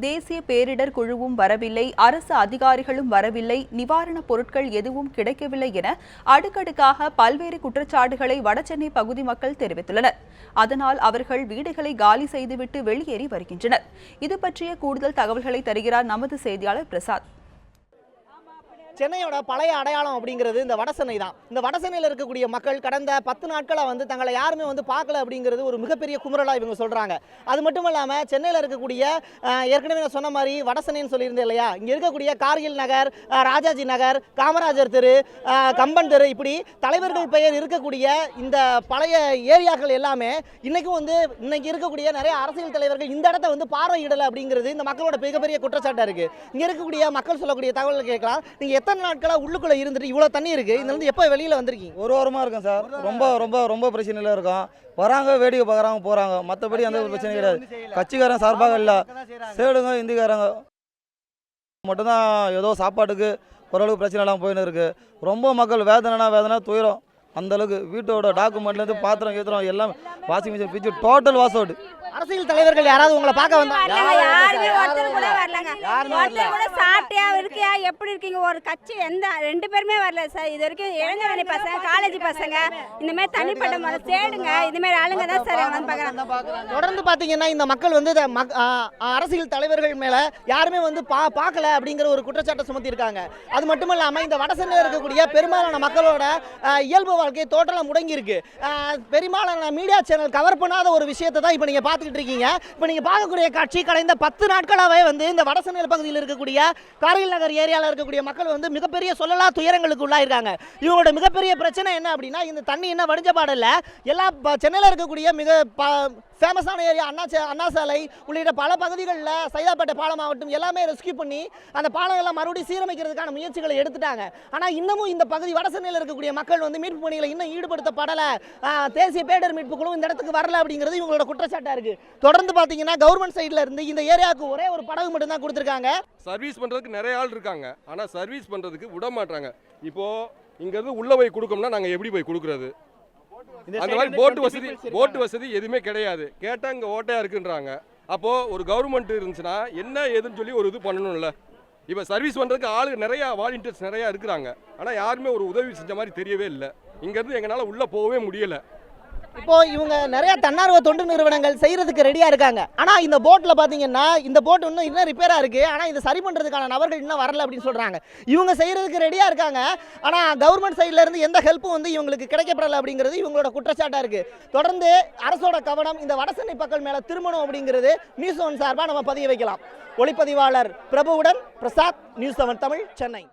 தேசிய பேரிடர் குழுவும் வரவில்லை அரசு அதிகாரிகளும் வரவில்லை நிவாரணப் பொருட்கள் எதுவும் கிடைக்கவில்லை என அடுக்கடுக்காக பல்வேறு குற்றச்சாட்டுகளை வடசென்னை பகுதி மக்கள் தெரிவித்துள்ளனர். அதனால் அவர்கள் வீடுகளை காலி செய்துவிட்டு வெளியேறி வருகின்றனர். இது பற்றிய கூடுதல் தகவல்களை தருகிறார் நமது செய்தியாளர் பிரசாத். சென்னையோட பழைய அடையாளம் அப்படிங்கிறது இந்த வடசென்னை தான். இந்த வடசென்னையில் இருக்கக்கூடிய மக்கள் கடந்த பத்து நாட்களாக வந்து தங்களை யாருமே வந்து பார்க்கல அப்படிங்கிறது ஒரு மிகப்பெரிய குமுறலாக இவங்க சொல்கிறாங்க அது மட்டும் இல்லாமல் சென்னையில் இருக்கக்கூடிய ஏற்கனவே நான் சொன்ன மாதிரி வடசென்னைன்னு சொல்லியிருந்தேன் இல்லையா? இங்கே இருக்கக்கூடிய கார்கில் நகர் ராஜாஜி நகர் காமராஜர் தெரு கம்பன் தெரு இப்படி தலைவர்கள் பெயர் இருக்கக்கூடிய இந்த பழைய ஏரியாக்கள் எல்லாமே இன்றைக்கும் வந்து இன்னைக்கு இருக்கக்கூடிய நிறைய அரசியல் தலைவர்கள் இந்த இடத்த வந்து பார்வையிடலை அப்படிங்கிறது இந்த மக்களோட மிகப்பெரிய குற்றச்சாட்டாக இருக்குது இங்கே இருக்கக்கூடிய மக்கள் சொல்லக்கூடிய தகவல்கள் கேட்கலாம். நீங்கள் எத்தனை நாட்களாக உள்ளுக்குள்ளே இருந்துட்டு இவ்வளோ தண்ணி இருக்குது இதுல இருந்து எப்போ வெளியில் வந்திருக்கீங்க? ஒரு வாரமாக இருக்கும் சார். ரொம்ப ரொம்ப ரொம்ப பிரச்சனையில் இருக்கும். வராங்க வேடிக்கை பார்க்குறாங்க போகிறாங்க மற்றபடி எந்த ஒரு பிரச்சனையும் கிடையாது. கட்சிக்காரன் சார்பாக இல்லை. சேடுங்க இந்திக்காரங்க. மட்டும்தான் ஏதோ சாப்பாட்டுக்கு ஓரளவுக்கு பிரச்சனை எல்லாம் போயின்னு இருக்கு. ரொம்ப மக்கள் வேதனைனா வேதனை துயரம். அந்த அளவுக்கு வீட்டோட டாக்குமெண்ட்லேருந்து பாத்திரம் கீத்திரம் எல்லாம் வாஷிங் மிஷின் பிச்சு டோட்டல் வாஷ் அவுட் அரசியல் தலைவர்கள் யாராவது உங்களை பார்க்க வந்தாங்க யாருமே ஒருத்தர் கூட வரலங்க. ஒருத்தர் கூட சாப்பிட்டியா இருக்கியா எப்படி இருக்கீங்க? ஒரு கட்சி எந்த ரெண்டு பேருமே வரல சார். இது வரைக்கும் இளைஞரணி பசங்க காலேஜ் பசங்க இந்த மாதிரி தனிப்பட்ட முறை தேடுங்க. இது மாதிரி ஆளுங்க தான் சார் வந்து பார்க்குறாங்க. தொடர்ந்து பார்த்தீங்கன்னா இந்த மக்கள் வந்து இந்த அரசியல் தலைவர்கள் மேலே யாருமே வந்து பா பார்க்கல அப்படிங்கிற ஒரு குற்றச்சாட்டை சுமத்தியிருக்காங்க. அது மட்டும் இல்லாமல் இந்த வடசென்னையில் இருக்கக்கூடிய பெரும்பாலான மக்களோட இயல்பு வாழ்க்கை டோட்டலாக முடங்கி இருக்கு பெரும்பாலான மீடியா சேனல் கவர் பண்ணாத ஒரு விஷயத்தை தான் இப்போ நீங்கள் பார்த்துக்கிட்டு இருக்கீங்க. இப்போ நீங்கள் பார்க்கக்கூடிய காட்சி கடந்த பத்து நாட்களாகவே வந்து இந்த வடசென்னையில் பகுதியில் இருக்கக்கூடிய காரையில் நகர் ஏரியாவில் இருக்கக்கூடிய மக்கள் வந்து மிகப்பெரிய சொல்லலா துயரங்களுக்கு உள்ளாயிருக்காங்க. இவங்களோட மிகப்பெரிய பிரச்சனை என்ன அப்படின்னா இந்த தண்ணி என்ன வடிஞ்ச பாடல எல்லா சென்னையில் இருக்கக்கூடிய மிக ஃபேமஸான ஏரியா அண்ணா சே- அண்ணா சாலை உள்ளிட்ட பல பகுதிகளில் சைதாப்பேட்டை பாலம் ஆகட்டும் எல்லாமே ரெஸ்கியூ பண்ணி அந்த பாலங்கள்லாம் மறுபடியும் சீரமைக்கிறதுக்கான முயற்சிகளை எடுத்துட்டாங்க. ஆனால் இன்னமும் இந்த பகுதி வடசென்னையில் இருக்கக்கூடிய மக்கள் வந்து மீட்பு பணிகளை இன்னும் ஈடுபடுத்தப்படலை. தேசிய பேரிடர் மீட்பு குழு இந்த இடத்துக்கு வரல அப்படிங்கிறது இவங்களோட குற்றச்சாட்டாக இருக்கு. தொடர்ந்து பார்த்தீங்கன்னா கவர்மெண்ட் சைடில் இருந்து இந்த ஏரியாவுக்கு ஒரே ஒரு படகு மட்டும்தான் கொடுத்துருக்காங்க. சர்வீஸ் பண்ணுறதுக்கு நிறைய ஆள் இருக்காங்க. ஆனால் சர்வீஸ் பண்ணுறதுக்கு விட மாட்டாங்க இப்போது இங்கேருந்து உள்ளே போய் கொடுக்கோம்னா நாங்கள் எப்படி போய் கொடுக்குறது? அந்த மாதிரி போட்டு வசதி போட்டு வசதி எதுவுமே கிடையாது. கேட்டால் இங்கே ஓட்டையாக இருக்குன்றாங்க. அப்போது ஒரு கவர்மெண்ட் இருந்துச்சுன்னா என்ன ஏதுன்னு சொல்லி ஒரு இது பண்ணணும்ல. இப்போ சர்வீஸ் பண்ணுறதுக்கு ஆளு நிறையா வாலண்டியர்ஸ் நிறையா இருக்கிறாங்க. ஆனால் யாருமே ஒரு உதவி செஞ்ச மாதிரி தெரியவே இல்லை. இங்கேருந்து எங்களால் உள்ளே போகவே முடியலை. இப்போ இவங்க நிறைய தன்னார்வ தொண்டு நிறுவனங்கள் செய்யறதுக்கு ரெடியா இருக்காங்க. ஆனா இந்த போட்ல பாத்தீங்கன்னா இந்த போட் இன்னும் இன்னும் ரிப்பேரா இருக்கு. ஆனா இதை சரி பண்றதுக்கான நபர்கள் இன்னும் வரல அப்படின்னு சொல்றாங்க. இவங்க செய்யறதுக்கு ரெடியா இருக்காங்க. ஆனா கவர்மெண்ட் சைட்ல இருந்து எந்த ஹெல்ப்பும் வந்து இவங்களுக்கு கிடைக்கப்படல அப்படிங்கிறது இவங்களோட குற்றச்சாட்டா இருக்கு. தொடர்ந்து அரசோட கவனம் இந்த வடசென்னை பக்கம் மேல திருமணம் அப்படிங்கிறது நியூஸ் ஒன் சார்பா நம்ம பதிய வைக்கலாம். ஒளிப்பதிவாளர் பிரபுவுடன் பிரசாத் நியூஸ் செவன் தமிழ் சென்னை.